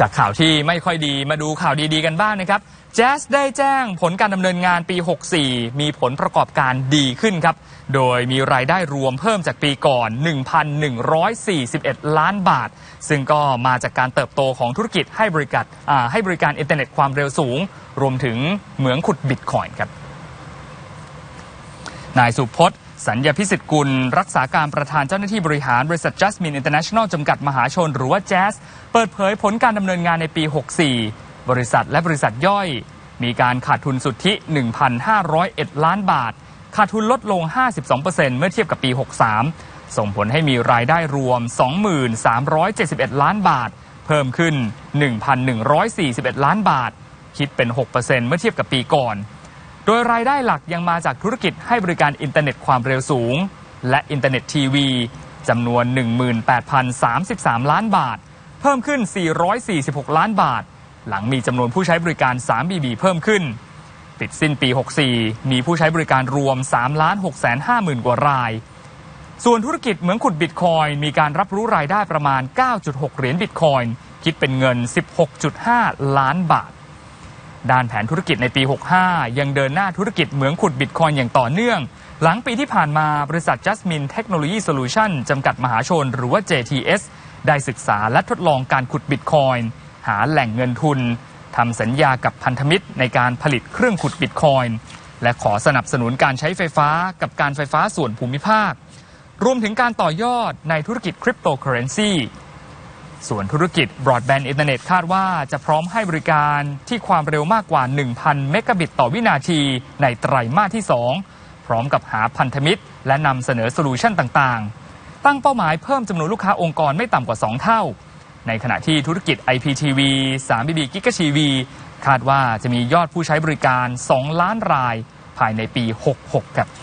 จากข่าวที่ไม่ค่อยดีมาดูข่าวดีๆกันบ้างนะครับแจ๊สได้แจ้งผลการดำเนินงานปี 64 มีผลประกอบการดีขึ้นครับ โดยมีรายได้รวมเพิ่มจากปีก่อน 1,141 ล้านบาท ซึ่งก็มาจากการเติบโตของธุรกิจให้บริการให้บริการอินเทอร์เน็ตความเร็วสูง รวมถึงเหมืองขุดบิตคอยน์ครับนายสุพจน์ สัญญาพิสิทธิ์กุล รักษาการประธานเจ้าหน้าที่บริหารบริษัท Jasmine International จำกัดมหาชน หรือว่า Jazz เปิดเผยผลการดำเนินงานในปี 64 บริษัทและบริษัทย่อย มีการขาดทุนสุทธิ 1,501 ล้านบาท ขาดทุนลดลง 52%เมื่อเทียบกับปี 63 ส่งผลให้มีรายได้รวม 23,71 ล้านบาท เพิ่มขึ้น 1,141 ล้านบาท คิดเป็น 6%เมื่อเทียบกับปีก่อน โดยรายได้หลักยังมาจากธุรกิจให้บริการอินเทอร์เน็ตความเร็วสูง และอินเทอร์เน็ตทีวีจำนวน 18,033 ล้านบาท เพิ่มขึ้น 446 ล้านบาท หลังมีจำนวนผู้ใช้บริการ 3BB เพิ่มขึ้น ปิดสิ้นปี 64 มีผู้ใช้บริการรวม3 6 5 0 0 0 0 กว่าราย ส่วนธุรกิจเหมืองขุดบิตคอยนมีการรับรู้รายได้ประมาณ 9.6 เหรียญบิตคอยคิดเป็นเงิน 16.5 ล้านบาท ด้านแผนธุรกิจในปี 65 ยังเดินหน้าธุรกิจเหมืองขุดบิตคอยอย่างต่อเนื่อง หลังปีที่ผ่านมาบริษัท Jasmine Technology Solution จำกัดมหาชน หรือว่า JTS ได้ศึกษาและทดลองการขุดบิตคอยหาแหล่งเงินทุนทำสัญญากับพันธมิตรในการผลิตเครื่องขุดบิตคอยและขอสนับสนุนการใช้ไฟฟ้ากับการไฟฟ้าส่วนภูมิภาค รวมถึงการต่อยอดในธุรกิจคริปโตเคอเรนซี ส่วนธุรกิจบรอดแบนด์อินเทอร์เน็ตคาดว่าจะพร้อมให้บริการที่ความเร็วมากกว่า 1,000 เมกะบิตต่อวินาทีในไตรมาสที่ 2 พร้อมกับหาพันธมิตร และนำเสนอโซลูชันต่างๆ ตั้งเป้าหมายเพิ่มจำนวนลูกค้าองค์กรไม่ต่ำกว่า 2 เท่า ในขณะที่ธุรกิจ IPTV 3BB g i g a TV คาดว่าจะมียอดผู้ใช้บริการ 2 ล้านราย ภายในปี 66 ครับ